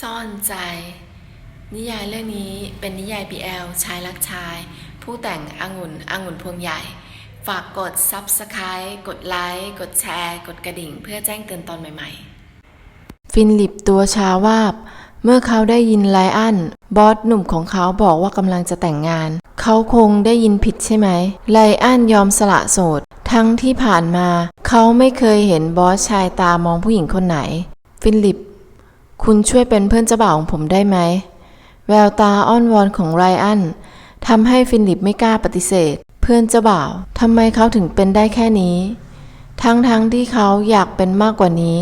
ซ่อนใจ นิยายเรื่องนี้เป็นนิยาย BL ชายรักชาย ผู้แต่งองุ่นองุ่นพวงใหญ่ ฝากกด Subscribe กดไลค์ กดแชร์ กดกระดิ่ง เพื่อแจ้งเตือนตอนใหม่ๆ ฟินลิปตัวชาวาบ เมื่อเขาได้ยินไลอันบอสหนุ่มของเขาบอกว่ากำลังจะแต่งงาน เขาคงได้ยินผิดใช่ไหม ไลอันยอมสละโสด ทั้งที่ผ่านมา เขาไม่เคยเห็นบอสชายตามองผู้หญิงคนไหน ฟินลิป คุณช่วยเป็นเพื่อนเจ้าบ่าวของผมได้ไหม แววตาอ้อนวอนของไรอันทำให้ฟิลิปไม่กล้าปฏิเสธ เพื่อนเจ้าบ่าวทำไมเขาถึงเป็นได้แค่นี้ ทั้งๆทที่เขาอยากเป็นมากกว่านี้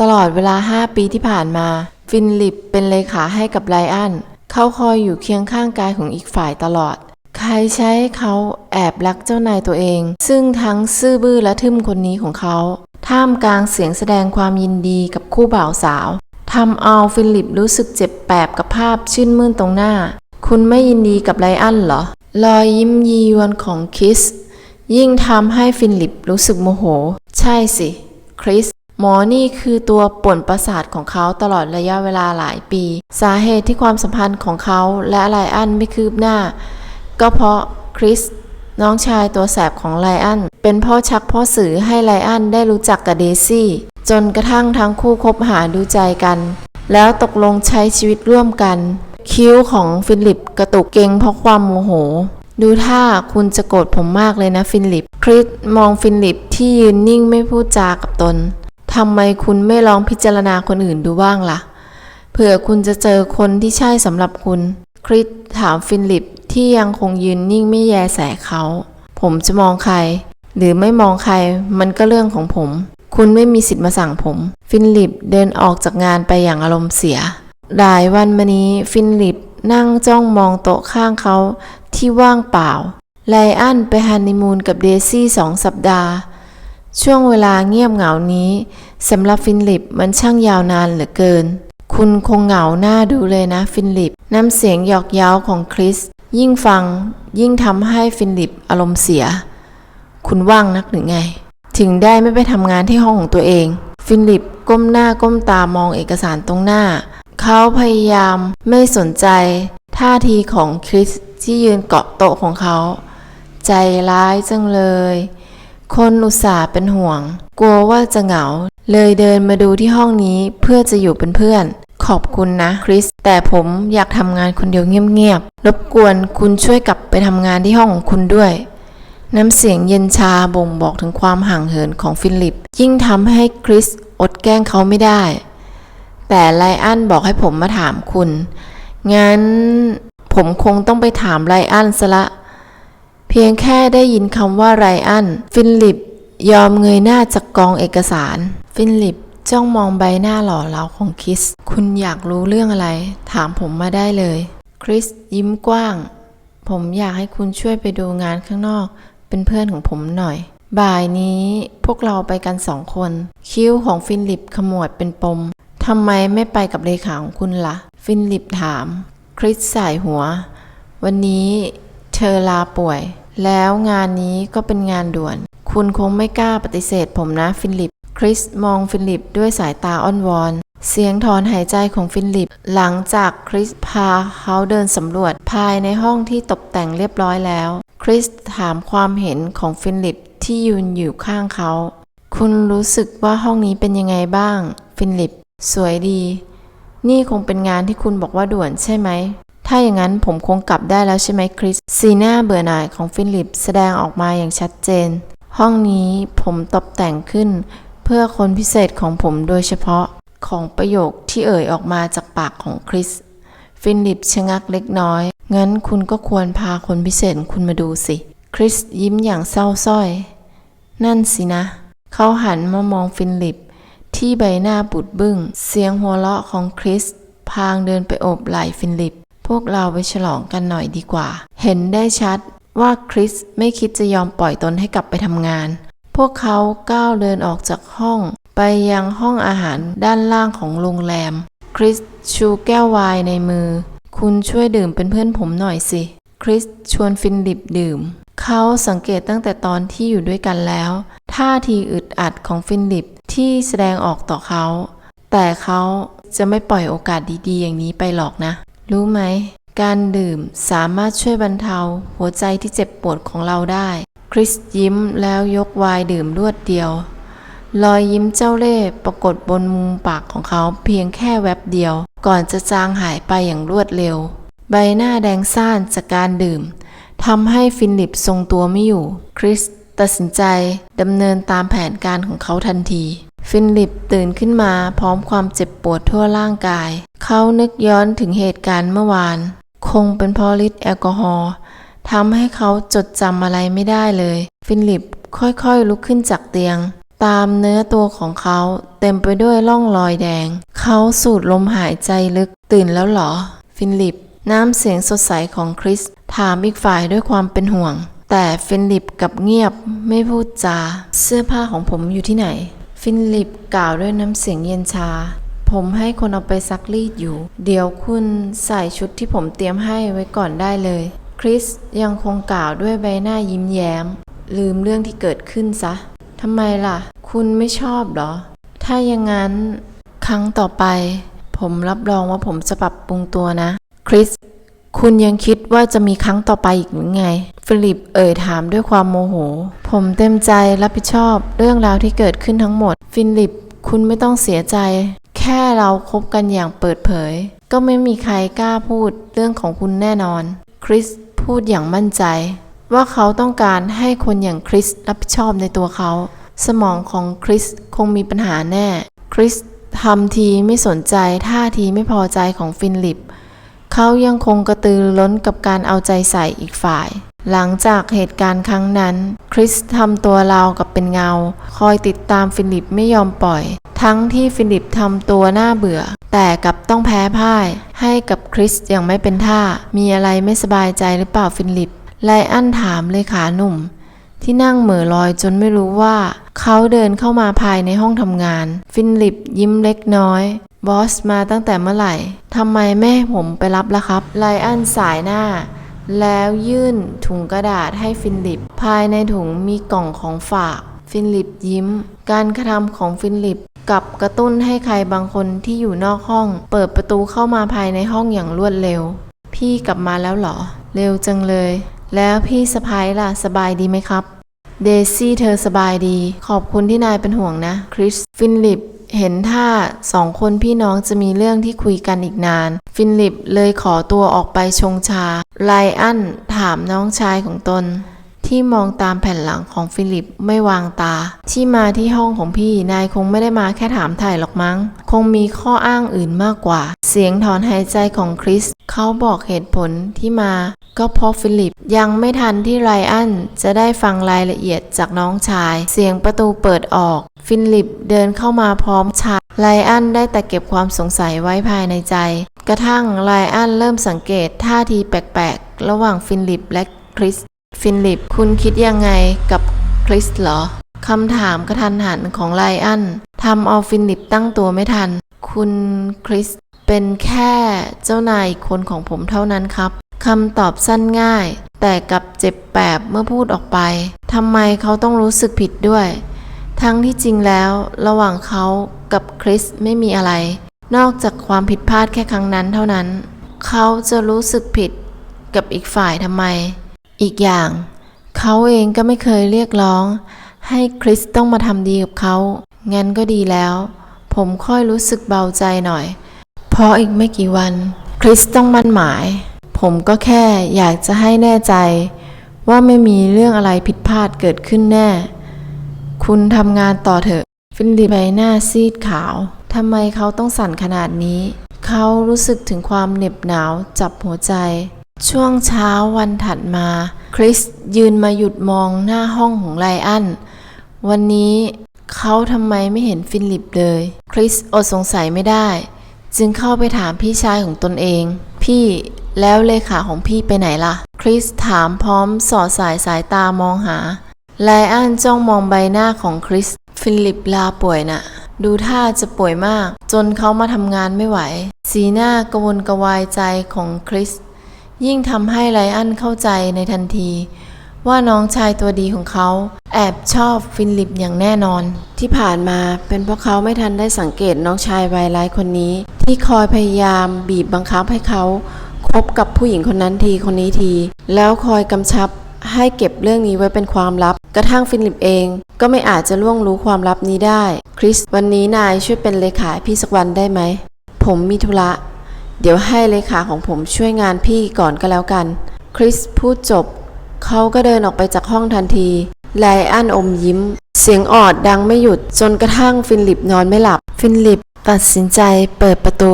ตลอดเวลา5ปีที่ผ่านมา ฟิลิปเป็นเลขาให้กับไรอันเขาคอยอยู่เคียงข้างกายของอีกฝ่ายตลอด ใครใช้เขาแอบรักเจ้านายตัวเอง ซึ่งทั้งซื่อบื้อและทึ่มคนนี้ของเขา ท่ามกลางเสียงแสดงความยินดีกับคู่บ่าวสาว ทำเอาฟิลิปรู้สึกเจ็บแปบกับภาพชื่นมื่นตรงหน้า คุณไม่ยินดีกับไรอันเหรอ รอยยิ้มยียวนของคริส ยิ่งทำให้ฟิลิปรู้สึกโมโห ใช่สิ คริส หมอนี่คือตัวป่วนประสาทของเขาตลอดระยะเวลาหลายปี สาเหตุที่ความสัมพันธ์ของเขาและไลอันไม่คืบหน้า ก็เพราะคริสน้องชายตัวแสบของไลอัน เป็นพ่อชักพ่อสื่อให้ไลอันได้รู้จักกับเดซี่ จนกระทั่งทั้งคู่คบหาดูใจกัน แล้วตกลงใช้ชีวิตร่วมกัน คิ้วของฟิลิปกระตุกเกงเพราะความโมโห ดูท่าคุณจะโกรธผมมากเลยนะฟิลิป คริสมองฟิลิปที่ยืนนิ่งไม่พูดจากับตนทำไมคุณไม่ลองพิจารณาคนอื่นดูบ้างล่ะเผื่อคุณจะเจอคนที่ใช่สำหรับคุณ คริสถามฟิลิปที่ยังคงยืนนิ่งไม่แยแสเขา ผมจะมองใคร หรือไม่มองใครมันก็เรื่องของผม คุณไม่มีสิทธิ์มาสั่งผม ฟินลิปเดินออกจากงานไปอย่างอารมณ์เสีย หลายวันมานี้ฟินลิปนั่งจ้องมองโต๊ะข้างเขาที่ว่างเปล่า ไลอันไปฮันนีมูนกับเดซี่สองสัปดาห์ ช่วงเวลาเงียบเหงานี้สำหรับฟินลิปมันช่างยาวนานเหลือเกิน คุณคงเหงาหน้าดูเลยนะฟินลิป น้ำเสียงหยอกเย้าของคริส ยิ่งฟังยิ่งทำให้ฟินลิปอารมณ์เสีย คุณว่างนักหรือไง ถึงได้ไม่ไปทำงานที่ห้องของตัวเอง ฟิลิปก้มหน้าก้มตามองเอกสารตรงหน้า เขาพยายามไม่สนใจ ท่าทีของคริสที่ยืนเกาะโต๊ะของเขา ใจร้ายจังเลย คนอุตส่าห์เป็นห่วง กลัวว่าจะเหงา เลยเดินมาดูที่ห้องนี้เพื่อจะอยู่เป็นเพื่อน ขอบคุณนะคริส แต่ผมอยากทำงานคนเดียวเงียบๆ รบกวนคุณช่วยกลับไปทำงานที่ห้องของคุณด้วย น้ำเสียงเย็นชาบ่งบอกถึงความห่างเหินของฟิลิป ยิ่งทำให้คริสอดแกล้งเขาไม่ได้ แต่ไลอันบอกให้ผมมาถามคุณ งั้นผมคงต้องไปถามไลอันซะละ เพียงแค่ได้ยินคำว่าไรอันฟิลิปยอมเงยหน้าจากกองเอกสาร ฟิลิปจ้องมองใบหน้าหล่อเหลาของคริส คุณอยากรู้เรื่องอะไร ถามผมมาได้เลย คริสยิ้มกว้าง ผมอยากให้คุณช่วยไปดูงานข้างนอก เป็นเพื่อนของผมหน่อย บ่ายนี้พวกเราไปกันสองคน คิ้วของฟินลิปขมวดเป็นปมทำไมไม่ไปกับเลขาของคุณละ่ะ ฟินลิปถาม คริสสายหัว วันนี้เธอลาป่วย แล้วงานนี้ก็เป็นงานด่วน คุณคงไม่กล้าปฏิเสธผมนะฟินลิป คริสมองฟินลิปด้วยสายตาอ้อนวอน เสียงถอนหายใจของฟินลิป หลังจากคริสพาเขาเดินสำรวจภายในห้องที่ตกแต่งเรียบร้อยแล้ว ริสถามความเห็นของฟิลิปที่ยืนอยู่ข้างเขา คุณรู้สึกว่าห้องนี้เป็นยังไงบ้าง ฟิลิป สวยดี นี่คงเป็นงานที่คุณบอกว่าด่วนใช่ไหม ถ้าอย่างนั้นผมคงกลับได้แล้วใช่ไหมคริส สีหน้าเบื่อหน่ายของฟิลิปแสดงออกมาอย่างชัดเจน ห้องนี้ผมตกแต่งขึ้น เพื่อคนพิเศษของผมโดยเฉพาะของประโยคที่เอ่ยออกมาจากปากของคริสฟิลิปชะงักเล็กน้อย งั้นคุณก็ควรพาคนพิเศษคุณมาดูสิ คริสยิ้มอย่างเศร้าส้อย นั่นสินะ เขาหันมามองฟินลิป ที่ใบหน้าบุดบึง้ง เสียงหัวเราะของคริส พางเดินไปโอบไหล่ฟินลิป พวกเราไปฉลองกันหน่อยดีกว่า เห็นได้ชัดว่าคริสไม่คิดจะยอมปล่อยตนให้กลับไปทำงาน พวกเขาก้าวเดินออกจากห้อง ไปยังห้องอาหารด้านล่างของโรงแรม คริสชูแก้ววายในมือ คุณช่วยดื่มเป็นเพื่อนผมหน่อยสิ คริสชวนฟินลิปดื่ม เขาสังเกตตั้งแต่ตอนที่อยู่ด้วยกันแล้ว ท่าทีอึดอัดของฟินลิปที่แสดงออกต่อเขา แต่เขาจะไม่ปล่อยโอกาสดีๆ อย่างนี้ไปหรอกนะ รู้ไหม การดื่มสามารถช่วยบรรเทา หัวใจที่เจ็บปวดของเราได้ คริสยิ้มแล้วยกไวน์ดื่มรวดเดียว รอยยิ้มเจ้าเล่ห์ปรากฏบนมุมปากของเขาเพียงแค่แวบเดียว ก่อนจะจางหายไปอย่างรวดเร็ว ใบหน้าแดงซ่านจากการดื่มทำให้ฟิลิปทรงตัวไม่อยู่ คริสตัดสินใจดำเนินตามแผนการของเขาทันที ฟิลิปตื่นขึ้นมาพร้อมความเจ็บปวดทั่วร่างกาย เขานึกย้อนถึงเหตุการณ์เมื่อวาน คงเป็นเพราะฤทธิ์แอลกอฮอล์ทำให้เขาจดจำอะไรไม่ได้เลย ฟิลิปค่อยๆลุกขึ้นจากเตียง ตามเนื้อตัวของเขาเต็มไปด้วยร่องรอยแดง เขาสูดลมหายใจลึกตื่นแล้วเหรอ ฟินลิป น้ำเสียงสดใสของคริส ถามอีกฝ่ายด้วยความเป็นห่วง แต่ฟินลิปกลับเงียบไม่พูดจา เสื้อผ้าของผมอยู่ที่ไหน ฟินลิปกล่าวด้วยน้ำเสียงเย็นชา ผมให้คนเอาไปซักรีดอยู่ เดี๋ยวคุณใส่ชุดที่ผมเตรียมให้ไว้ก่อนได้เลย คริสยังคงกล่าวด้วยใบหน้ายิ้มแย้ม ลืมเรื่องที่เกิดขึ้นซะ ทำไมล่ะ คุณไม่ชอบเหรอ ถ้าอย่างนั้น ครั้งต่อไป ผมรับรองว่าผมจะปรับปรุงตัวนะ คริส คุณยังคิดว่าจะมีครั้งต่อไปอีกหรือไง ฟิลิปเอ่ยถามด้วยความโมโห ผมเต็มใจรับผิดชอบเรื่องราวที่เกิดขึ้นทั้งหมด ฟิลิป คุณไม่ต้องเสียใจ แค่เราคบกันอย่างเปิดเผย ก็ไม่มีใครกล้าพูดเรื่องของคุณแน่นอน คริสพูดอย่างมั่นใจ ว่าเขาต้องการให้คนอย่างคริสรับผิดชอบในตัวเขา สมองของคริสคงมีปัญหาแน่ คริสทำทีไม่สนใจท่าทีไม่พอใจของฟินลิป เขายังคงกระตือรือร้นกับการเอาใจใส่อีกฝ่าย หลังจากเหตุการณ์ครั้งนั้น คริสทำตัวราวกับเป็นเงา คอยติดตามฟิลิปไม่ยอมปล่อย ทั้งที่ฟิลิปทำตัวน่าเบื่อ แต่กับต้องแพ้พ่าย ให้กับคริสอย่างไม่เป็นท่า มีอะไรไม่สบายใจหรือเปล่าฟิลิป ไลอันถามเลขาหนุ่ม ที่นั่งเหม่อลอยจนไม่รู้ว่า เขาเดินเข้ามาภายในห้องทำงาน ฟินลิปยิ้มเล็กน้อย บอสมาตั้งแต่เมื่อไหร่ทำไมไม่ผมไปรับล่ะครับ ไลอันสายหน้า แล้วยื่นถุงกระดาษให้ฟินลิป ภายในถุงมีกล่องของฝาก ฟินลิปยิ้ม การกระทำของฟินลิปกับกระตุ้นให้ใครบางคนที่อยู่นอกห้อง เปิดประตูเข้ามาภายในห้องอย่างรวดเร็ว พี่กลับมาแล้วเหรอ เร็วจังเลย แล้วพี่สะพ้ายล่ะสบายดีไหมครับ เดซี่เธอสบายดี ขอบคุณที่นายเป็นห่วงนะ คริส ฟินลิป เห็นท่าสองคนพี่น้องจะมีเรื่องที่คุยกันอีกนาน ฟินลิปเลยขอตัวออกไปชงชา ไลอันถามน้องชายของตน ที่มองตามแผ่นหลังของฟิลิปไม่วางตา ที่มาที่ห้องของพี่นายคงไม่ได้มาแค่ถามถ่ายหรอกมั้ง คงมีข้ออ้างอื่นมากกว่า เสียงถอนหายใจของคริสเขาบอกเหตุผลที่มา ก็เพราะฟิลิปยังไม่ทันที่ไรอันจะได้ฟังรายละเอียดจากน้องชาย เสียงประตูเปิดออก ฟิลิปเดินเข้ามาพร้อมชายไรอันได้แต่เก็บความสงสัยไว้ภายในใจ กระทั่งไรอันเริ่มสังเกตท่าทีแปลกๆ ระหว่างฟิลิปและคริส ฟิลิป คุณคิดยังไงกับคริสเหรอ คำถามกระทันหันของไลอันทำเอาฟิลิปตั้งตัวไม่ทัน คุณคริสเป็นแค่เจ้านายคนของผมเท่านั้นครับ คำตอบสั้นง่าย แต่กับเจ็บแปบเมื่อพูดออกไป ทำไมเขาต้องรู้สึกผิดด้วย ทั้งที่จริงแล้วระหว่างเขากับคริสไม่มีอะไร นอกจากความผิดพลาดแค่ครั้งนั้นเท่านั้น เขาจะรู้สึกผิดกับอีกฝ่ายทำไม อีกอย่าง เขาเองก็ไม่เคยเรียกร้อง ให้คริสต้องมาทำดีกับเขา งั้นก็ดีแล้ว ผมค่อยรู้สึกเบาใจหน่อย เพราะอีกไม่กี่วัน คริสต้องมั่นหมาย ผมก็แค่อยากจะให้แน่ใจ ว่าไม่มีเรื่องอะไรผิดพลาดเกิดขึ้นแน่ คุณทำงานต่อเถอะ ฟิลิปใบหน้าซีดขาวทำไมเขาต้องสั่นขนาดนี้ เขารู้สึกถึงความเหน็บหนาวจับหัวใจ ช่วงเช้าวันถัดมา คริสยืนมาหยุดมองหน้าห้องของไลอัน วันนี้เขาทำไมไม่เห็นฟิลิปเลย คริสอดสงสัยไม่ได้ จึงเข้าไปถามพี่ชายของตนเอง พี่แล้วเลขาของพี่ไปไหนล่ะ คริสถามพร้อมสอดสายสายตามองหาไลอ้อนจ้องมองใบหน้าของคริส ฟิลิปลาป่วยน่ะ ดูท่าจะป่วยมาก จนเขามาทำงานไม่ไหว สีหน้ากระวนกระวายใจของคริส ยิ่งทำให้ไลอันเข้าใจในทันที ว่าน้องชายตัวดีของเขา แอบชอบฟินลิปอย่างแน่นอน ที่ผ่านมาเป็นเพราะเขาไม่ทันได้สังเกตน้องชายวัยร้ายคนนี้ ที่คอยพยายามบีบบังคับให้เขาคบกับผู้หญิงคนนั้นทีคนนี้ที แล้วคอยกำชับให้เก็บเรื่องนี้ไว้เป็นความลับ กระทั่งฟิลิปเอง ก็ไม่อาจจะล่วงรู้ความลับนี้ได้ คริส วันนี้นายช่วยเป็นเลขาพี่สักวันได้ไหม ผมมีธุระ เดี๋ยวให้เลขาของผมช่วยงานพี่ก่อนก็แล้วกัน คริสพูดจบ เขาก็เดินออกไปจากห้องทันทีไลอันอมยิ้ม เสียงออดดังไม่หยุดจนกระทั่งฟิลิปนอนไม่หลับ ฟิลิปตัดสินใจเปิดประตู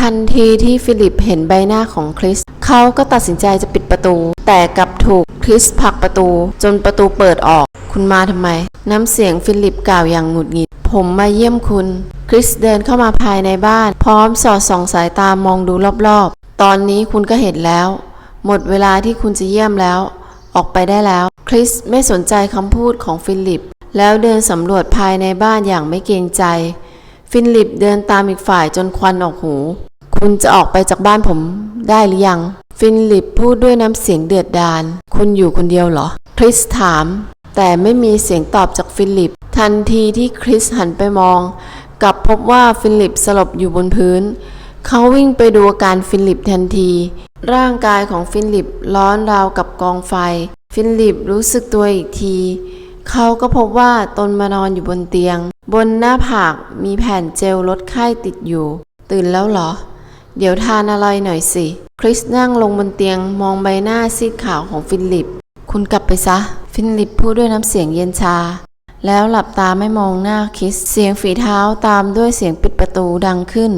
ทันทีที่ฟิลิปเห็นใบหน้าของคริสเขาก็ตัดสินใจจะปิดประตู แต่กลับถูกคริสผลักประตู จนประตูเปิดออก คุณมาทำไม น้ำเสียงฟิลิปกล่าวอย่างหงุดหงิด ผมมาเยี่ยมคุณ คริสเดินเข้ามาภายในบ้าน พร้อมสอดส่องสายตามองดูรอบๆ ตอนนี้คุณก็เห็นแล้ว หมดเวลาที่คุณจะเยี่ยมแล้ว ออกไปได้แล้ว คริสไม่สนใจคำพูดของฟิลิป แล้วเดินสำรวจภายในบ้านอย่างไม่เกรงใจ ฟิลิปเดินตามอีกฝ่ายจนควันออกหู คุณจะออกไปจากบ้านผมได้หรือยัง ฟิลิปพูดด้วยน้ำเสียงเดือดดาล คุณอยู่คนเดียวเหรอ คริสถาม แต่ไม่มีเสียงตอบจากฟิลิป ทันทีที่คริสหันไปมอง กลับพบว่าฟิลิปสลบอยู่บนพื้น เขาวิ่งไปดูอาการฟิลิปทันที ร่างกายของฟิลิปร้อนราวกับกองไฟ ฟิลิปรู้สึกตัวอีกที เขาก็พบว่าตนมานอนอยู่บนเตียง บนหน้าผากมีแผ่นเจลลดไข้ติดอยู่ ตื่นแล้วเหรอ เดี๋ยวทานอะไรหน่อยสิ คริสนั่งลงบนเตียงมองใบหน้าซีดขาวของฟิลิป คุณกลับไปซะ ฟิลิปพูดด้วยน้ำเสียงเย็นชา แล้วหลับตาไม่มองหน้าคริส เสียงฝีเท้าตามด้วยเสียงปิดประตูดังขึ้น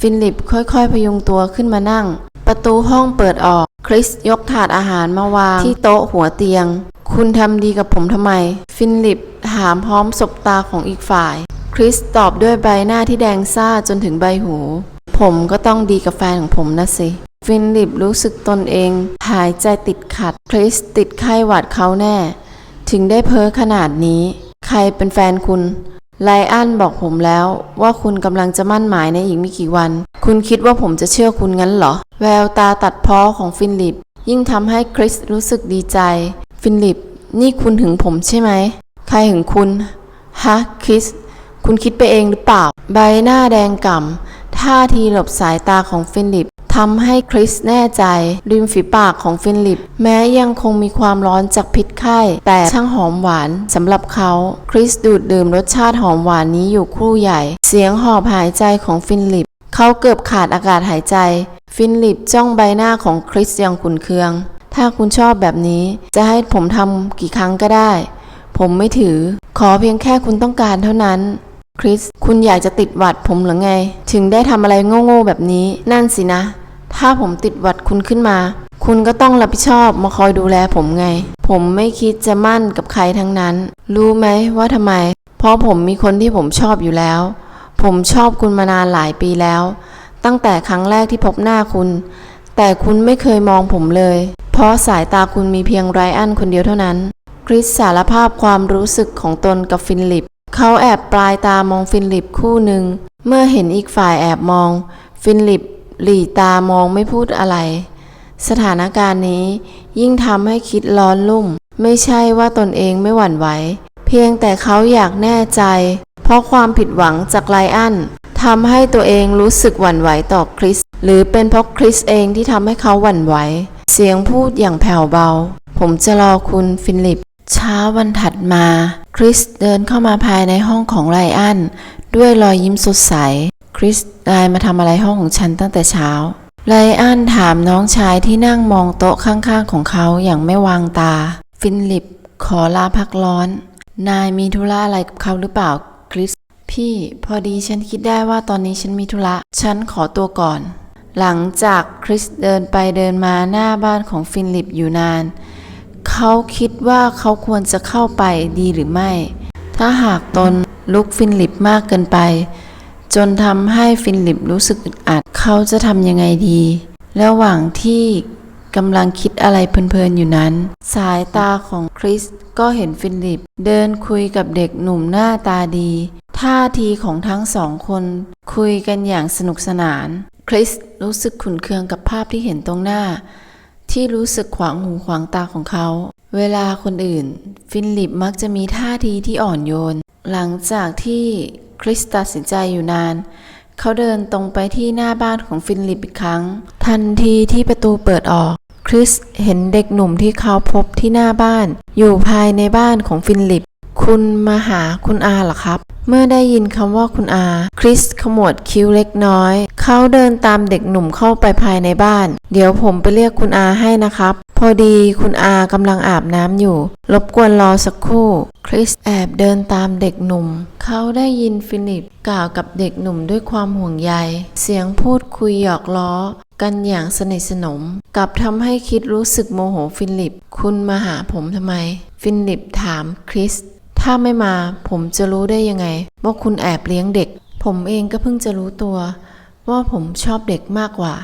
ฟิลิปค่อยๆพยุงตัวขึ้นมานั่ง ประตูห้องเปิดออก คริสยกถาดอาหารมาวางที่โต๊ะหัวเตียง คุณทำดีกับผมทำไม ฟิลิปถามพร้อมสบตาของอีกฝ่าย คริสตอบด้วยใบหน้าที่แดงซ่าจนถึงใบหู ผมก็ต้องดีกับแฟนของผมนะสิ ฟิลิปรู้สึกตนเอง หายใจติดขัด คริสติดไข้หวัดเขาแน่ ถึงได้เพ้อขนาดนี้ ใครเป็นแฟนคุณไลอันบอกผมแล้วว่าคุณกำลังจะมั่นหมายในอีกไม่กี่วัน คุณคิดว่าผมจะเชื่อคุณงั้นเหรอ แววตาตัดพ้อของฟิลิป ยิ่งทำให้คริสรู้สึกดีใจ ฟิลิป นี่คุณถึงผมใช่ไหม ใครถึงคุณ ฮะ คริส คุณคิดไปเองหรือเปล่า ใบหน้าแดงก่ำท่าทีหลบสายตาของฟิลิป ทำให้คริสแน่ใจ ริมฝีปากของฟิลิป แม้ยังคงมีความร้อนจากพิษไข้ แต่ช่างหอมหวานสำหรับเขาคริสดูดดื่มรสชาติหอมหวานนี้อยู่ครู่ใหญ่ เสียงหอบหายใจของฟิลิป เขาเกือบขาดอากาศหายใจ ฟิลิปจ้องใบหน้าของคริสอย่างขุนเคือง ถ้าคุณชอบแบบนี้จะให้ผมทำกี่ครั้งก็ได้ ผมไม่ถือ ขอเพียงแค่คุณต้องการเท่านั้นคริส คุณอยากจะติดหวัดผมหรือไง ถึงได้ทำอะไรโง่ๆแบบนี้ นั่นสินะ ถ้าผมติดหวัดคุณขึ้นมา คุณก็ต้องรับผิดชอบมาคอยดูแลผมไง ผมไม่คิดจะมั่นกับใครทั้งนั้น รู้ไหมว่าทำไม เพราะผมมีคนที่ผมชอบอยู่แล้ว ผมชอบคุณมานานหลายปีแล้ว ตั้งแต่ครั้งแรกที่พบหน้าคุณ แต่คุณไม่เคยมองผมเลย เพราะสายตาคุณมีเพียงไรอันคนเดียวเท่านั้น คริสสารภาพความรู้สึกของตนกับฟินลิป เขาแอบปลายตามองฟินลิปคู่หนึ่ง เมื่อเห็นอีกฝ่ายแอบมอง ฟินลิป หลีตามองไม่พูดอะไร สถานการณ์นี้ยิ่งทำให้คิดร้อนลุ่ม ไม่ใช่ว่าตนเองไม่หวั่นไหว เพียงแต่เขาอยากแน่ใจ เพราะความผิดหวังจากไลอันทำให้ตัวเองรู้สึกหวั่นไหวต่อคริส หรือเป็นเพราะคริสเองที่ทำให้เขาหวั่นไหว เสียงพูดอย่างแผ่วเบา ผมจะรอคุณฟิลิป เช้าวันถัดมา คริสเดินเข้ามาภายในห้องของไรอันด้วยรอยยิ้มสดใส คริสนายมาทำอะไรห้องของฉันตั้งแต่เช้าไรอันถามน้องชายที่นั่งมองโต๊ะข้างๆของเขาอย่างไม่วางตา ฟินลิป ขอลาพักร้อน นายมีธุระอะไรกับเขาหรือเปล่าคริส พี่ พอดีฉันคิดได้ว่าตอนนี้ฉันมีธุระ ฉันขอตัวก่อน หลังจากคริสเดินไปเดินมาหน้าบ้านของฟินลิปอยู่นาน เขาคิดว่าเขาควรจะเข้าไปดีหรือไม่ ถ้าหากตนลุกฟินลิปมากเกินไป จนทำให้ฟิลิปรู้สึกอึดอัด เขาจะทำยังไงดี ระหว่างที่กำลังคิดอะไรเพลินๆอยู่นั้น สายตาของคริสก็เห็นฟิลิป เดินคุยกับเด็กหนุ่มหน้าตาดี ท่าทีของทั้งสองคน คุยกันอย่างสนุกสนาน คริสรู้สึกขุนเคืองกับภาพที่เห็นตรงหน้า ที่รู้สึกขวางหูขวางตาของเขา เวลาคนอื่น ฟิลิปมักจะมีท่าทีที่อ่อนโยน หลังจากที่ คริสตัดสินใจอยู่นาน เขาเดินตรงไปที่หน้าบ้านของฟินลิปอีกครั้ง ทันทีที่ประตูเปิดออก คริสเห็นเด็กหนุ่มที่เขาพบที่หน้าบ้าน อยู่ภายในบ้านของฟินลิป คุณมาหาคุณอาเหรอครับ เมื่อได้ยินคำว่าคุณอา คริสขมวดคิ้วเล็กน้อย เขาเดินตามเด็กหนุ่มเข้าไปภายในบ้าน เดี๋ยวผมไปเรียกคุณอาให้นะครับ พอดีคุณอากำลังอาบน้ำอยู่ รบกวนรอสักครู่ คริสแอบเดินตามเด็กหนุ่ม เขาได้ยินฟิลิปกล่าวกับเด็กหนุ่มด้วยความห่วงใย เสียงพูดคุยหยอกล้อกันอย่างสนิทสนม กลับทำให้คิดรู้สึกโมโหฟิลิป คุณมาหาผมทำไม ฟิลิปถามคริส ถ้าไม่มาผมจะรู้ได้ยังไง ว่าคุณแอบเลี้ยงเด็ก ผมเองก็เพิ่งจะรู้ตัว ว่าผมชอบเด็กมากกว่า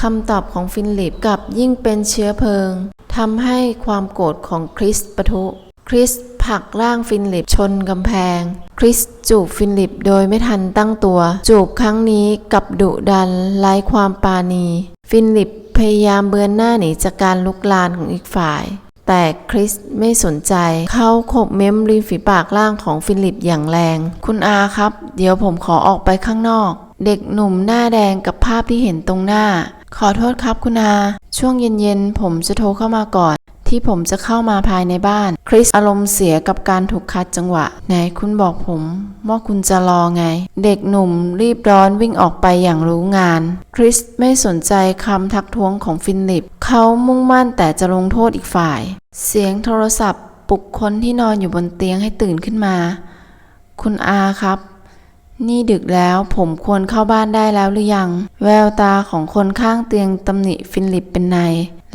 คำตอบของฟินลิปกับยิ่งเป็นเชื้อเพลิงทำให้ความโกรธของคริสปะทุ คริสผลักร่างฟินลิปชนกำแพง คริสจูบฟินลิปโดยไม่ทันตั้งตัว จูบครั้งนี้กับดุดันไร้ความปราณี ฟินลิปพยายามเบือนหน้าหนีจากการลุกลานของอีกฝ่าย แต่คริสไม่สนใจ เขาขบเม้มริมฝีปากล่างของฟิลิปอย่างแรง คุณอาครับ เดี๋ยวผมขอออกไปข้างนอก เด็กหนุ่มหน้าแดงกับภาพที่เห็นตรงหน้า ขอโทษครับคุณอา ช่วงเย็นๆ ผมจะโทรเข้ามาก่อน ที่ผมจะเข้ามาภายในบ้าน คริสอารมณ์เสียกับการถูกคัดจังหวะ ไหนคุณบอกผมว่าคุณจะรอไง เด็กหนุ่มรีบร้อนวิ่งออกไปอย่างรู้งาน คริสไม่สนใจคำทักท้วงของฟิลิป เขามุ่งมั่นแต่จะลงโทษอีกฝ่าย เสียงโทรศัพท์ปลุกคนที่นอนอยู่บนเตียงให้ตื่นขึ้นมา คุณอาครับ นี่ดึกแล้วผมควรเข้าบ้านได้แล้วหรือยัง แววตาของคนข้างเตียงตำหนิฟิลิปเป็นใน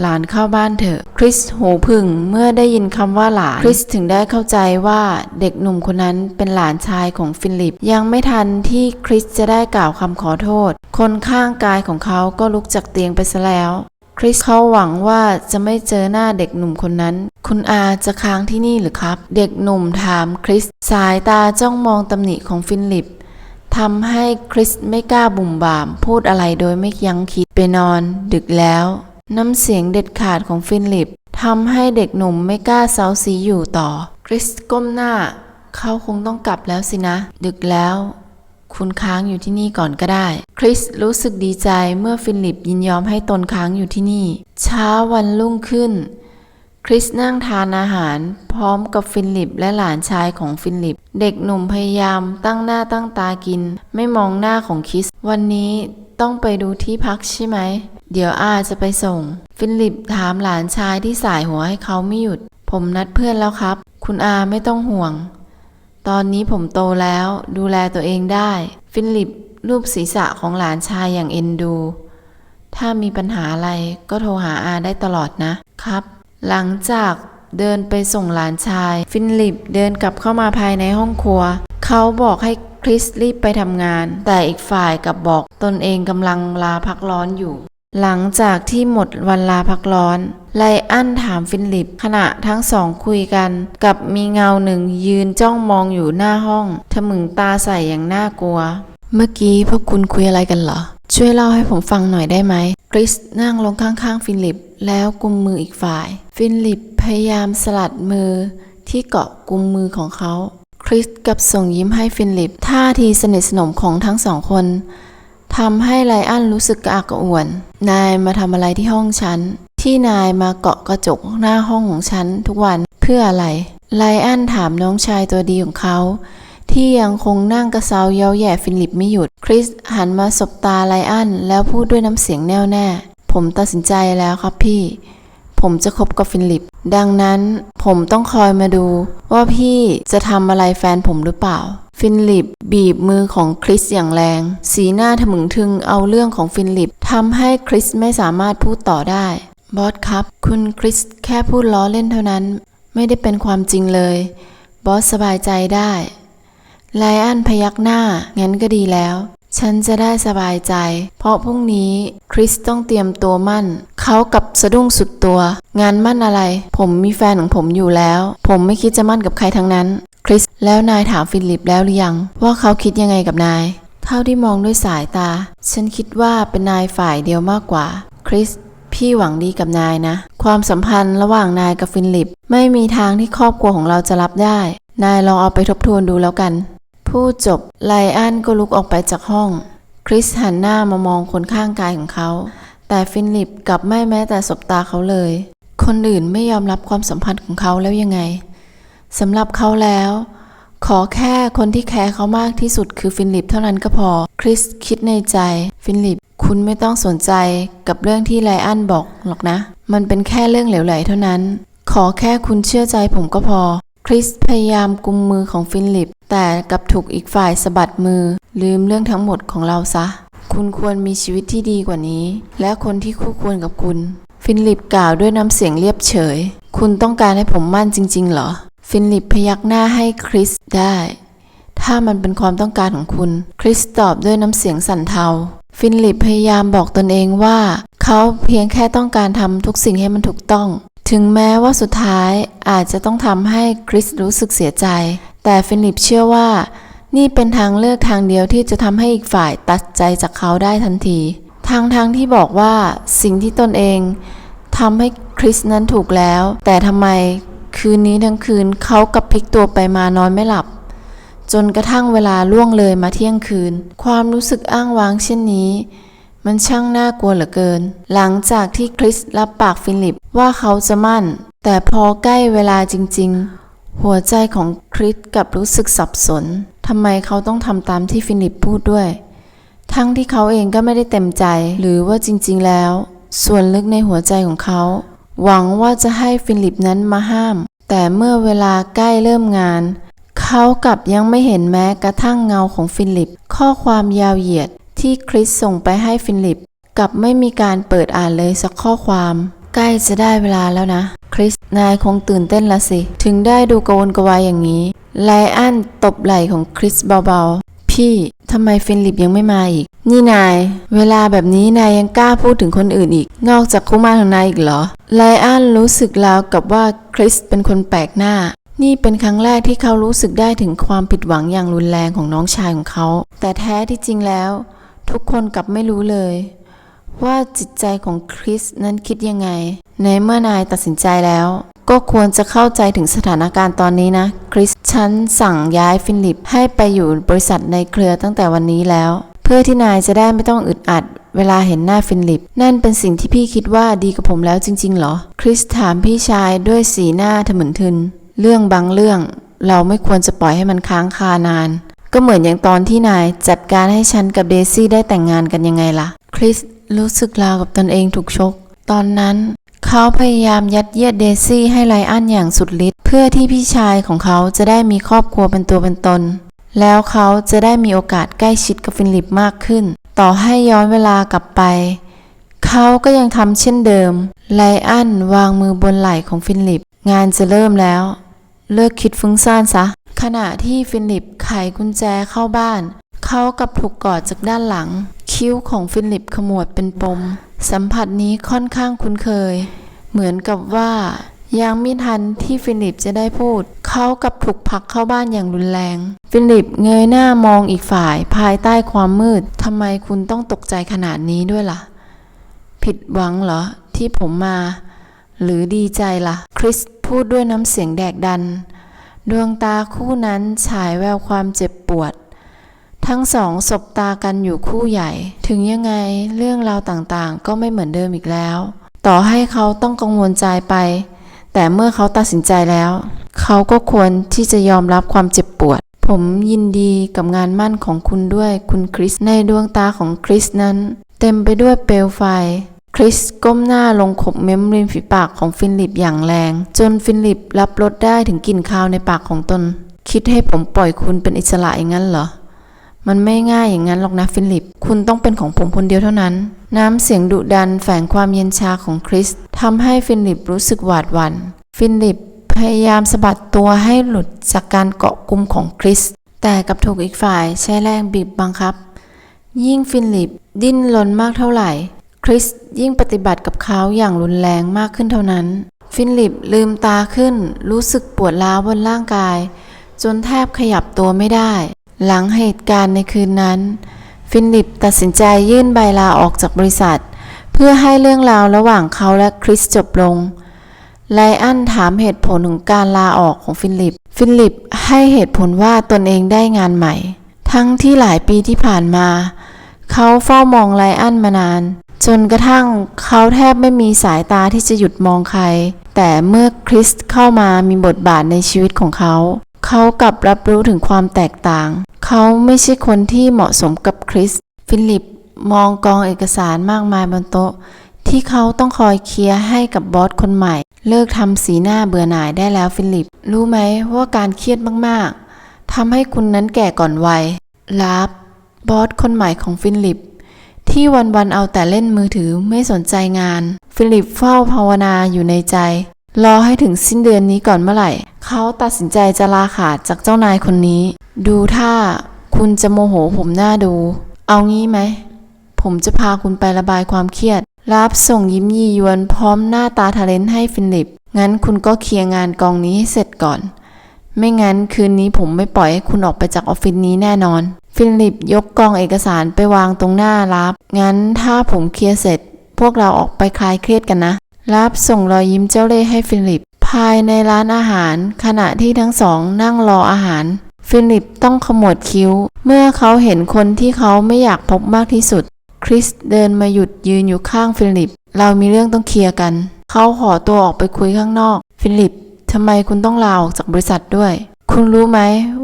หลานเข้าบ้านเถอะ คริสหูผึ่งเมื่อได้ยินคำว่าหลาน คริสถึงได้เข้าใจว่าเด็กหนุ่มคนนั้นเป็นหลานชายของฟิลิป ยังไม่ทันที่คริสจะได้กล่าวคำขอโทษ คนข้างกายของเขาก็ลุกจากเตียงไปซะแล้วคริสเขาหวังว่าจะไม่เจอหน้าเด็กหนุ่มคนนั้น คุณอาจะค้างที่นี่หรือครับ เด็กหนุ่มถามคริส สายตาจ้องมองตำหนิของฟิลิปทำให้คริสไม่กล้าบุ่มบ่าม พูดอะไรโดยไม่ยั้งคิดไปนอน ดึกแล้ว น้ำเสียงเด็ดขาดของฟินลิปทำให้เด็กหนุ่มไม่กล้าเซาซีอยู่ต่อ คริสก้มหน้า เขาคงต้องกลับแล้วสินะ ดึกแล้ว คุณค้างอยู่ที่นี่ก่อนก็ได้ คริสรู้สึกดีใจเมื่อฟินลิปยินยอมให้ตนค้างอยู่ที่นี่ เช้าวันรุ่งขึ้น คริสนั่งทานอาหาร พร้อมกับฟินลิปและหลานชายของฟินลิป เด็กหนุ่มพยายามตั้งหน้าตั้งตากิน ไม่มองหน้าของคริส วันนี้ต้องไปดูที่พักใช่ไหม เดี๋ยวอาจะไปส่ง ฟิลิปถามหลานชายที่สายหัวให้เขาไม่หยุด ผมนัดเพื่อนแล้วครับ คุณอาไม่ต้องห่วง ตอนนี้ผมโตแล้วดูแลตัวเองได้ ฟิลิปรูปศีรษะของหลานชายอย่างเอ็นดู ถ้ามีปัญหาอะไรก็โทรหาอาได้ตลอดนะครับ หลังจากเดินไปส่งหลานชาย ฟินลิปเดินกลับเข้ามาภายในห้องครัว เขาบอกให้คริสรีบไปทำงาน แต่อีกฝ่ายกลับบอกตนเองกำลังลาพักร้อนอยู่ หลังจากที่หมดวันลาพักร้อน ไลอันถามฟินลิป ขณะทั้งสองคุยกัน กับมีเงาหนึ่งยืนจ้องมองอยู่หน้าห้องทะมึงตาใส่อย่างน่ากลัว เมื่อกี้พวกคุณคุยอะไรกันเหรอ ช่วยเล่าให้ผมฟังหน่อยได้ไหมคริสนั่งลงข้างๆ ฟินลิป แล้วกุมมืออีกฝ่าย ฟินลิปพยายามสลัดมือที่เกาะกุมมือของเขา คริสกับส่งยิ้มให้ฟินลิป ท่าทีสนิทสนมของทั้งสองคน ทำให้ไลอันรู้สึกกระอักกระอ่วน นายมาทำอะไรที่ห้องฉัน ที่นายมาเกาะกระจกหน้าห้องของฉันทุกวันเพื่ออะไร ไลอันถามน้องชายตัวดีของเขา ที่ยังคงนั่งกระเซาเย้าแย่ฟิลิปไม่หยุด คริสหันมาสบตาไลอันแล้วพูดด้วยน้ำเสียงแน่วแน่ ผมตัดสินใจแล้วครับพี่ ผมจะคบกับฟิลิป ดังนั้นผมต้องคอยมาดูว่าพี่จะทำอะไรแฟนผมหรือเปล่า ฟินลิปบีบมือของคริสอย่างแรง สีหน้าถมึงทึงเอาเรื่องของฟินลิปทำให้คริสไม่สามารถพูดต่อได้ บอสครับ คุณคริสแค่พูดล้อเล่นเท่านั้น ไม่ได้เป็นความจริงเลย บอสสบายใจได้ไลอันพยักหน้า งั้นก็ดีแล้ว ฉันจะได้สบายใจ เพราะพรุ่งนี้คริสต้องเตรียมตัวมั่น เขากับสะดุ้งสุดตัว งานมั่นอะไร ผมมีแฟนของผมอยู่แล้ว ผมไม่คิดจะมั่นกับใครทั้งนั้น คริสแล้วนายถามฟิลิปแล้วหรือยัง ว่าเขาคิดยังไงกับนาย เท่าที่มองด้วยสายตา ฉันคิดว่าเป็นนายฝ่ายเดียวมากกว่า คริสพี่หวังดีกับนายนะ ความสัมพันธ์ระหว่างนายกับฟิลิป ไม่มีทางที่ครอบครัวของเราจะรับได้ นายลองเอาไปทบทวนดูแล้วกัน พูดจบไลอันก็ลุกออกไปจากห้อง คริสหันหน้ามามองคนข้างกายของเขา แต่ฟิลิปกลับไม่แม้แต่สบตาเขาเลย คนอื่นไม่ยอมรับความสัมพันธ์ของเขาแล้วยังไงสำหรับเขาแล้ว ขอแค่คนที่แคร์เขามากที่สุดคือฟิลิปเท่านั้นก็พอ คริสคิดในใจ ฟิลิป คุณไม่ต้องสนใจกับเรื่องที่ไลอันบอกหรอกนะ มันเป็นแค่เรื่องเหลวไหลเท่านั้น ขอแค่คุณเชื่อใจผมก็พอ คริสพยายามกุมมือของฟิลิป แต่กลับถูกอีกฝ่ายสะบัดมือ ลืมเรื่องทั้งหมดของเราซะ คุณควรมีชีวิตที่ดีกว่านี้ และคนที่คู่ควรกับคุณ ฟิลิปกล่าวด้วยน้ำเสียงเรียบเฉย คุณต้องการให้ผมมั่นจริง ๆ เหรอ ฟิลิปพยักหน้าให้คริสได้ ถ้ามันเป็นความต้องการของคุณ คริสตอบด้วยน้ำเสียงสั่นเทา ฟิลิปพยายามบอกตนเองว่า เขาเพียงแค่ต้องการทำทุกสิ่งให้มันถูกต้อง ถึงแม้ว่าสุดท้ายอาจจะต้องทำให้คริสรู้สึกเสียใจ แต่ฟิลิปเชื่อว่า นี่เป็นทางเลือกทางเดียวที่จะทำให้อีกฝ่ายตัดใจจากเขาได้ทันทีทางทางที่บอกว่าสิ่งที่ตนเองทำให้คริสนั้นถูกแล้ว แต่ทำไมคืนนี้ทั้งคืนเขากับพลิกตัวไปมานอนไม่หลับ จนกระทั่งเวลาล่วงเลยมาเที่ยงคืน ความรู้สึกอ้างว้างเช่นนี้ มันช่างน่ากลัวเหลือเกิน หลังจากที่คริสรับปากฟิลิปว่าเขาจะมั่น แต่พอใกล้เวลาจริง ๆ หัวใจของคริสกลับรู้สึกสับสนทำไมเขาต้องทำตามที่ฟิลิปพูดด้วย ทั้งที่เขาเองก็ไม่ได้เต็มใจ หรือว่าจริง ๆ แล้ว ส่วนลึกในหัวใจของเขา หวังว่าจะให้ฟิลิปนั้นมาห้าม แต่เมื่อเวลาใกล้เริ่มงาน เขากลับยังไม่เห็นแม้กระทั่งเงาของฟิลิป ข้อความยาวเหยียด ที่คริสส่งไปให้ฟิลิปกลับไม่มีการเปิดอ่านเลยสักข้อความ ใกล้จะได้เวลาแล้วนะ คริสนายคงตื่นเต้นละสิ ถึงได้ดูกระวนกระวายอย่างนี้ไลอันตบไหล่ของคริสเบาๆ พี่ทำไมฟิลิปยังไม่มาอีก นี่นาย เวลาแบบนี้นายยังกล้าพูดถึงคนอื่นอีก นอกจากคู่หมั่นของนายอีกเหรอไลอันรู้สึกราวกับว่าคริสเป็นคนแปลกหน้านี่เป็นครั้งแรกที่เขารู้สึกได้ถึงความผิดหวังอย่างรุนแรงของน้องชายของเขา แต่แท้ที่จริงแล้ว ทุกคนกลับไม่รู้เลย ว่าจิตใจของคริสนั้นคิดยังไง ในเมื่อนายตัดสินใจแล้ว ก็ควรจะเข้าใจถึงสถานการณ์ตอนนี้นะ คริสฉันสั่งย้ายฟิลิปให้ไปอยู่บริษัทในเครือตั้งแต่วันนี้แล้ว เพื่อที่นายจะได้ไม่ต้องอึดอัดเวลาเห็นหน้าฟินลิป นั่นเป็นสิ่งที่พี่คิดว่าดีกับผมแล้วจริง ๆ เหรอ คริสถามพี่ชายด้วยสีหน้าถมึนทึน เรื่องบางเรื่อง เราไม่ควรจะปล่อยให้มันค้างคานาน ก็เหมือนอย่างตอนที่นายจัดการให้ฉันกับเดซี่ได้แต่งงานกันยังไงล่ะ คริสรู้สึกราวกับตนเองถูกชก ตอนนั้น เขาพยายามยัดเยียดเดซี่ให้ไลอันอย่างสุดฤทธิ์เพื่อที่พี่ชายของเขาจะได้มีครอบครัวเป็นตัวเป็นตน แล้วเขาจะได้มีโอกาสใกล้ชิดกับฟิลิปมากขึ้น ต่อให้ย้อนเวลากลับไป เขาก็ยังทำเช่นเดิม ไลอันวางมือบนไหล่ของฟิลิป งานจะเริ่มแล้ว เลิกคิดฟุ้งซ่านซะ ขณะที่ฟิลิปไขกุญแจเข้าบ้าน เขากับถูกกอดจากด้านหลัง คิ้วของฟิลิปขมวดเป็นปม สัมผัสนี้ค่อนข้างคุ้นเคย เหมือนกับว่ายังไม่ทันที่ฟิลิปจะได้พูด เขากับถูกผลักเข้าบ้านอย่างรุนแรง ฟิลิปเงยหน้ามองอีกฝ่ายภายใต้ความมืดทำไมคุณต้องตกใจขนาดนี้ด้วยล่ะ ผิดหวังเหรอที่ผมมา หรือดีใจล่ะ คริสพูดด้วยน้ำเสียงแดกดัน ดวงตาคู่นั้นฉายแววความเจ็บปวด ทั้งสองสบตากันอยู่คู่ใหญ่ ถึงยังไงเรื่องราวต่างๆ ก็ไม่เหมือนเดิมอีกแล้ว ต่อให้เขาต้องกังวลใจไป แต่เมื่อเขาตัดสินใจแล้ว เขาก็ควรที่จะยอมรับความเจ็บปวด ผมยินดีกับงานมั่นของคุณด้วยคุณคริส ในดวงตาของคริสนั้น เต็มไปด้วยเปลวไฟ คริสก้มหน้าลงขบเม้มริมฝีปากของฟินลิปอย่างแรง จนฟินลิปรับรสได้ถึงกลิ่นคาวในปากของตน คิดให้ผมปล่อยคุณเป็นอิสระอย่างนั้นเหรอ มันไม่ง่ายอย่างนั้นหรอกนะฟินลิป คุณต้องเป็นของผมคนเดียวเท่านั้น น้ำเสียงดุดันแฝงความเย็นชาของคริสทำให้ฟินลิปรู้สึกหวาดหวัน่นฟินลิปพยายามสะบัดตัวให้หลุดจากการเกาะกลุ่มของคริสแต่กับถูกอีกฝ่ายใช้แรงบีบบังคับ ยิ่งฟินลิปดิ้นรนมากเท่าไหร่ ริสยิ่งปฏิบัติกับเขาอย่างรุนแรงมากขึ้นเท่านั้น ฟิลิปลืมตาขึ้น รู้สึกปวดร้าวบนร่างกาย จนแทบขยับตัวไม่ได้ หลังเหตุการณ์ในคืนนั้น ฟิลิปตัดสินใจยื่นใบลาออกจากบริษัท เพื่อให้เรื่องราวระหว่างเขาและคริสจบลงไลอันถามเหตุผลของการลาออกของฟิลิป ฟิลิปให้เหตุผลว่าตนเองได้งานใหม่ ทั้งที่หลายปีที่ผ่านมา เขาเฝ้ามองไลอันมานาน จนกระทั่งเขาแทบไม่มีสายตาที่จะหยุดมองใคร แต่เมื่อคริสเข้ามามีบทบาทในชีวิตของเขา เขากลับรับรู้ถึงความแตกต่าง เขาไม่ใช่คนที่เหมาะสมกับคริส ฟิลิปมองกองเอกสารมากมายบนโต๊ะ ที่เขาต้องคอยเคลียร์ให้กับบอสคนใหม่ เลิกทำสีหน้าเบื่อหน่ายได้แล้วฟิลิป รู้ไหมว่าการเครียดมากๆทำให้คุณนั้นแก่ก่อนวัยลาบบอสคนใหม่ของฟิลิป ที่วันๆเอาแต่เล่นมือถือไม่สนใจงาน ฟิลิปเฝ้าภาวนาอยู่ในใจ รอให้ถึงสิ้นเดือนนี้ก่อนเมื่อไหร่ เขาตัดสินใจจะลาขาดจากเจ้านายคนนี้ ดูท่าคุณจะโมโหผมหน้าดู เอางี้ไหม ผมจะพาคุณไประบายความเครียด รับส่งยิ้มยียวนพร้อมหน้าตาทะเลนให้ฟิลิป งั้นคุณก็เคลียร์งานกองนี้ให้เสร็จก่อน ไม่งั้นคืนนี้ผมไม่ปล่อยให้คุณออกไปจากออฟฟิศนี้แน่นอน ฟิลิปยกกองเอกสารไปวางตรงหน้ารับ งั้นถ้าผมเคลียร์เสร็จ พวกเราออกไปคลายเครียดกันนะรับส่งรอยยิ้มเจ้าเล่ห์ให้ฟิลิป ภายในร้านอาหาร ขณะที่ทั้งสองนั่งรออาหาร ฟิลิปต้องขมวดคิ้ว เมื่อเขาเห็นคนที่เขาไม่อยากพบมากที่สุด คริสเดินมาหยุดยืนอยู่ข้างฟิลิป เรามีเรื่องต้องเคลียร์กัน เขาขอตัวออกไปคุยข้างนอก ฟิลิปทำไมคุณต้องลาออกจากบริษัทด้วย คุณรู้ไหม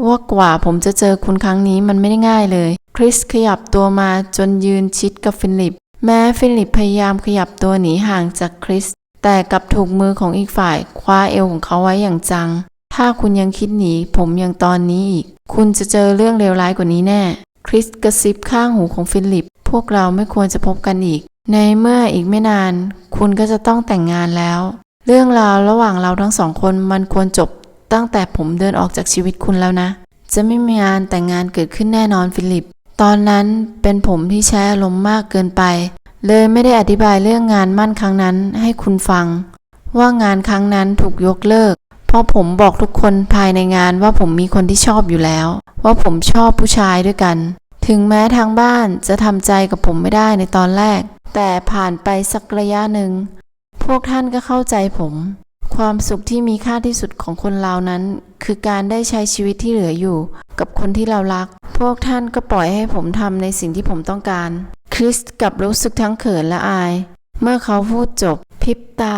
ว่ากว่าผมจะเจอคุณครั้งนี้มันไม่ได้ง่ายเลย คริสขยับตัวมาจนยืนชิดกับฟิลิป แม้ฟิลิปพยายามขยับตัวหนีห่างจากคริส แต่กลับถูกมือของอีกฝ่ายคว้าเอวของเขาไว้อย่างจัง ถ้าคุณยังคิดหนีผมอย่างตอนนี้อีก คุณจะเจอเรื่องเลวร้ายกว่านี้แน่ คริสกระซิบข้างหูของฟิลิป พวกเราไม่ควรจะพบกันอีก ในเมื่ออีกไม่นาน คุณก็จะต้องแต่งงานแล้ว เรื่องราวระหว่างเราทั้งสองคนมันควรจบ ตั้งแต่ผมเดินออกจากชีวิตคุณแล้วนะ จะไม่มีงานแต่งงานเกิดขึ้นแน่นอนฟิลิป ตอนนั้นเป็นผมที่ใช้อารมณ์มากเกินไป เลยไม่ได้อธิบายเรื่องงานมั่นครั้งนั้นให้คุณฟัง ว่างานครั้งนั้นถูกยกเลิก เพราะผมบอกทุกคนภายในงานว่าผมมีคนที่ชอบอยู่แล้ว ว่าผมชอบผู้ชายด้วยกัน ถึงแม้ทางบ้านจะทำใจกับผมไม่ได้ในตอนแรก แต่ผ่านไปสักระยะหนึ่งพวกท่านก็เข้าใจผม ความสุขที่มีค่าที่สุดของคนเรานั้น คือการได้ใช้ชีวิตที่เหลืออยู่ กับคนที่เรารัก พวกท่านก็ปล่อยให้ผมทำในสิ่งที่ผมต้องการ คริสกลับรู้สึกทั้งเขินและอาย เมื่อเขาพูดจบพริบตา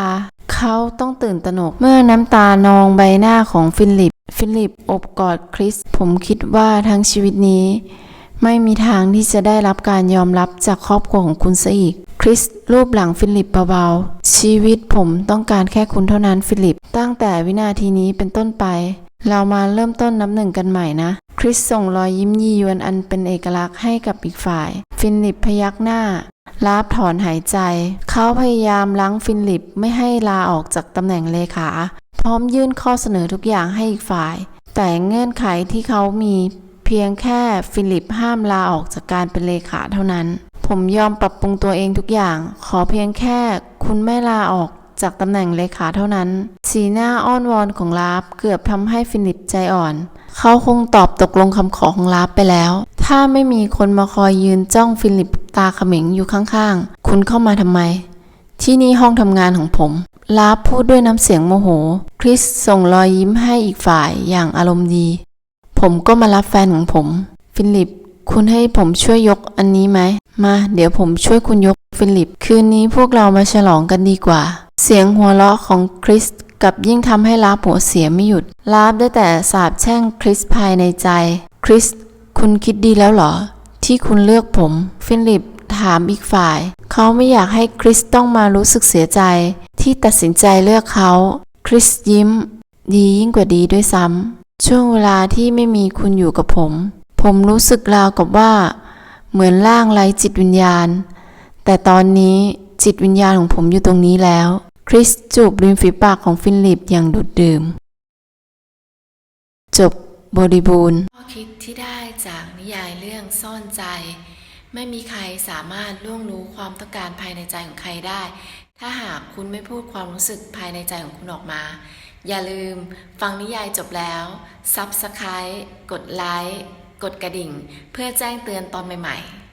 เขาต้องตื่นตระหนก เมื่อน้ำตานองใบหน้าของฟิลิป ฟิลิปอบกอดคริส ผมคิดว่าทั้งชีวิตนี้ ไม่มีทางที่จะได้รับการยอมรับจากครอบครัวของคุณซะอีก คริสรูปหลังฟิลิปเบาๆ ชีวิตผมต้องการแค่คุณเท่านั้นฟิลิป ตั้งแต่วินาทีนี้เป็นต้นไป เรามาเริ่มต้นนับหนึ่งกันใหม่นะ คริสส่งรอยยิ้มยียวนอันเป็นเอกลักษณ์ให้กับอีกฝ่าย ฟิลิปพยักหน้าลาบถอนหายใจ เขาพยายามล้างฟิลิปไม่ให้ลาออกจากตำแหน่งเลขา พร้อมยื่นข้อเสนอทุกอย่างให้อีกฝ่าย แต่เงื่อนไขที่เขามี เพียงแค่ฟิลิปห้ามลาออกจากการเป็นเลขาเท่านั้น ผมยอมปรับปรุงตัวเองทุกอย่าง ขอเพียงแค่คุณไม่ลาออกจากตำแหน่งเลขาเท่านั้น สีหน้าอ้อนวอนของลาบเกือบทำให้ฟิลิปใจอ่อน เขาคงตอบตกลงคำขอของลาบไปแล้ว ถ้าไม่มีคนมาคอยยืนจ้องฟิลิปตาเขม็งอยู่ข้างๆ คุณเข้ามาทำไม ที่นี่ห้องทำงานของผม ลาบพูดด้วยน้ำเสียงโมโห คริสส่งรอยยิ้มให้อีกฝ่ายอย่างอารมณ์ดี ผมก็มารับแฟนของผม ฟิลิป คุณให้ผมช่วยยกอันนี้ไหม มา เดี๋ยวผมช่วยคุณยก ฟิลิป คืนนี้พวกเรามาฉลองกันดีกว่า เสียงหัวเราะของคริสกับยิ่งทำให้ลาบหัวเสียไม่หยุด ลาบได้แต่สาบแช่งคริสภายในใจ คริส คุณคิดดีแล้วเหรอ ที่คุณเลือกผม ฟิลิปถามอีกฝ่าย เขาไม่อยากให้คริสต้องมารู้สึกเสียใจ ที่ตัดสินใจเลือกเขา คริสยิ้ม ดียิ่งกว่าดีด้วยซ้ำ ช่วงเวลาที่ไม่มีคุณอยู่กับผม ผมรู้สึกราวกับว่า เหมือนร่างไร้จิตวิญญาณ แต่ตอนนี้จิตวิญญาณของผมอยู่ตรงนี้แล้ว คริสจูบริมฝีปากของฟิลิปอย่างดูดดื่ม จบบริบูรณ์ข้อคิดที่ได้จากนิยายเรื่องซ่อนใจ ไม่มีใครสามารถล่วงรู้ความต้องการภายในใจของใครได้ ถ้าหากคุณไม่พูดความรู้สึกภายในใจของคุณออกมา อย่าลืมฟังนิยายจบแล้ว Subscribe กดไลค์ กดกระดิ่ง เพื่อแจ้งเตือนตอนใหม่ ๆ